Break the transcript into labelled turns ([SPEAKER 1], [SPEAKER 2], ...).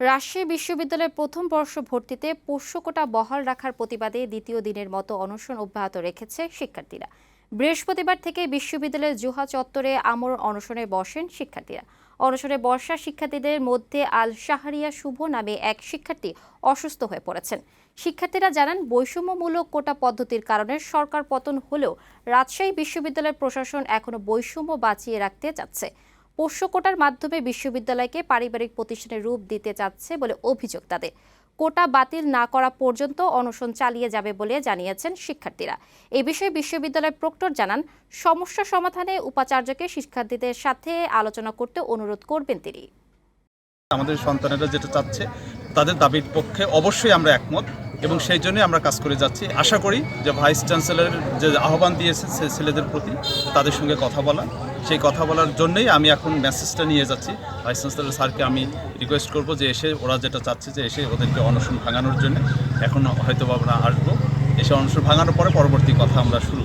[SPEAKER 1] রাজশাহী বিশ্ববিদ্যালয়ের প্রথম বর্ষ ভর্তিতে পোষ্য কোটা বহাল রাখার প্রতিবাদে দ্বিতীয় দিনের মতো অনশন অব্যাহত রেখেছে শিক্ষার্থীরা। বৃহস্পতিবার থেকে বিশ্ববিদ্যালয়ের জুহা চত্বরে আমর অনশনে বসেন শিক্ষার্থীরা। অনশনে বর্ষা শিক্ষার্থীদের মধ্যে আল শাহরিয়া শুভ নামে এক শিক্ষার্থী অসুস্থ হয়ে পড়েছেন। শিক্ষার্থীরা জানান, বৈষম্যমূলক কোটা পদ্ধতির কারণে সরকার পতন হলেও রাজশাহী বিশ্ববিদ্যালয়ের প্রশাসন এখনও বৈষম্য বাঁচিয়ে রাখতে চাচ্ছে। পোষ্য কোটার মাধ্যমে বিশ্ববিদ্যালয়কে পারিবারিক প্রতিষ্ঠানের রূপ দিতে চাচ্ছে বলে অভিযোগ তাদের। কোটা বাতিল না করা পর্যন্ত অনশন চালিয়ে যাবে বলে জানিয়েছেন শিক্ষার্থীরা। এ বিষয়ে বিশ্ববিদ্যালয়ের প্রক্টর জানান, সমস্যা সমাধানে উপাচার্যকে শিক্ষার্থীদের সাথে আলোচনা করতে অনুরোধ করবেন তিনি।
[SPEAKER 2] আমাদের সন্তানেরা যেটা চাচ্ছে, তাদের দাবির পক্ষে অবশ্যই আমরা একমত। এবং সেই জন্যই আমরা কাজ করে যাচ্ছি। আশা করি যে ভাইস চ্যান্সেলর যে আহ্বান দিয়েছে সে ছেলেদের প্রতি, তাদের সঙ্গে কথা বলা। সেই কথা বলার জন্যই আমি এখন মেসেজটা নিয়ে যাচ্ছি। ভাইস চ্যান্সেলর স্যারকে আমি রিকোয়েস্ট করব যে এসে, ওরা যেটা চাচ্ছে যে এসে ওদেরকে অনশন ভাঙানোর জন্য। এখন হয়তো আমরা আসব। এসে অনশন ভাঙানোর পরে পরবর্তী কথা আমরা শুরু